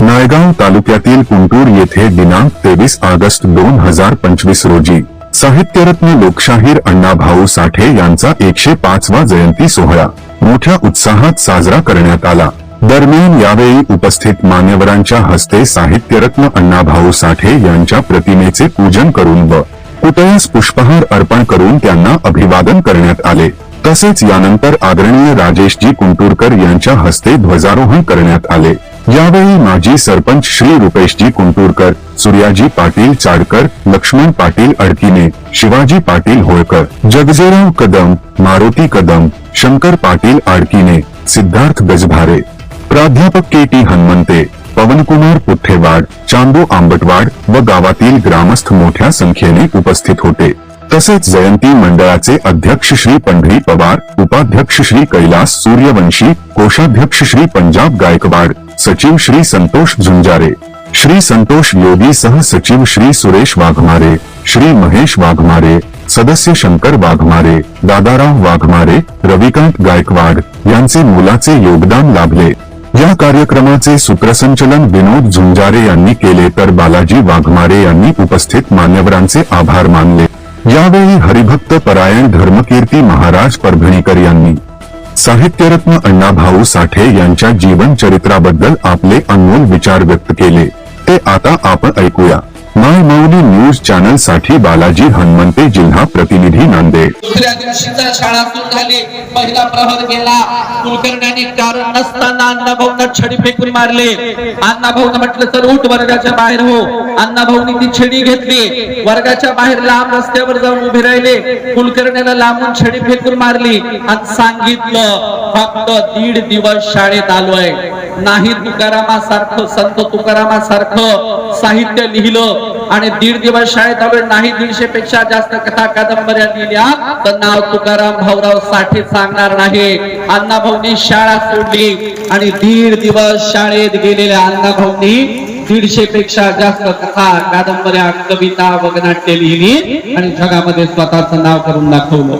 नायगाव तालुक्यातील कुंटूर येथे दिनांक तेवीस ऑगस्ट दोन हजार पंचवीस रोजी साहित्यरत्न लोकशाहीर अण्णाभाऊ साठे यांचा एकशे पाचवा जयंती सोहळा मोठ्या उत्साहात साजरा करण्यात आला. दरम्यान यावेळी उपस्थित मान्यवरांच्या हस्ते साहित्यरत्न अण्णाभाऊ साठे यांच्या प्रतिमेचे पूजन करून व पुतळ्यास पुष्पहार अर्पण करून त्यांना अभिवादन करण्यात आले. तसेच यानंतर आदरणीय राजेशजी कुंटूरकर यांच्या हस्ते ध्वजारोहण करण्यात आले. यावेळी माजी सरपंच श्री रुपेशजी कुंटूरकर सूर्याजी पाटील चाडकर लक्ष्मण पाटील अडकिने शिवाजी पाटील होळकर जगजेराव कदम मारुती कदम शंकर पाटील आडकिने सिद्धार्थ गजभारे प्राध्यापक के टी हनुमंते पवनकुमार पुठ्ठेवाड चांदू आंबटवाड व गावातील ग्रामस्थ मोठ्या संख्येने उपस्थित होते. तसेच जयंती मंडळाचे अध्यक्ष श्री पंढरी पवार उपाध्यक्ष श्री कैलास सूर्यवंशी कोषाध्यक्ष श्री पंजाब गायकवाड सचिव श्री संतोष झुंजारे श्री संतोष योगी सह सचिव श्री सुरेश वाघमारे श्री महेश वाघमारे सदस्य शंकर वाघमारे दादाराव वाघमारे रविकांत गायकवाड यांचे मुलाचे योगदान लाभले. या कार्यक्रमाचे सूत्रसंचलन विनोद झुंजारे यांनी केले तर बालाजी वाघमारे यांनी उपस्थित मान्यवरांचे आभार मानले. यावेळी हरिभक्त परायण धर्मकीर्ती महाराज परभणीकर यांनी साहित्यरत्न अण्णाभाऊ साठे यांच्या जीवन चरित्राबद्दल आपले अनमोल विचार व्यक्त केले. ते आता आपण ऐकूया. माय न्यूज चॅनलसाठी बालाजी हनुमंते जिल्हा प्रतिनिधी नांदेड. दुसऱ्या दिवशीचा शाळा सुरू झाली. पहिला प्रहर गेला. कुलकर्ण्याने कारण नसताना अण्णाभाऊंना छडी फेकून मारले. अण्णाभाऊन म्हटलं तर उठ वर्गाच्या बाहेर हो. अण्णाभाऊनी ती छडी घेतली. वर्गाच्या बाहेर लांब रस्त्यावर जाऊन उभे राहिले. कुलकर्ण्याला लांबून छडी फेकून मारली. आणि सांगितलं फक्त दीड दिवस शाळेत आलोय. नाही तुकारामासारखं संत तुकारामासारखं साहित्य लिहिलं आणि दीड दिवस शाळेत आलोय नाही दीडशे पेक्षा जास्त कथा कादंबऱ्या लिहिल्या. तर नाव तुकाराम भाऊराव साठे सांगणार नाही. अण्णाभाऊनी शाळा सोडली. आणि दीड दिवस शाळेत गेलेल्या अण्णाभाऊनी दीडशे पेक्षा जास्त कथा कादंबऱ्या कविता वगनाट्य लिहिली आणि जगामध्ये स्वतःच नाव करून दाखवलं.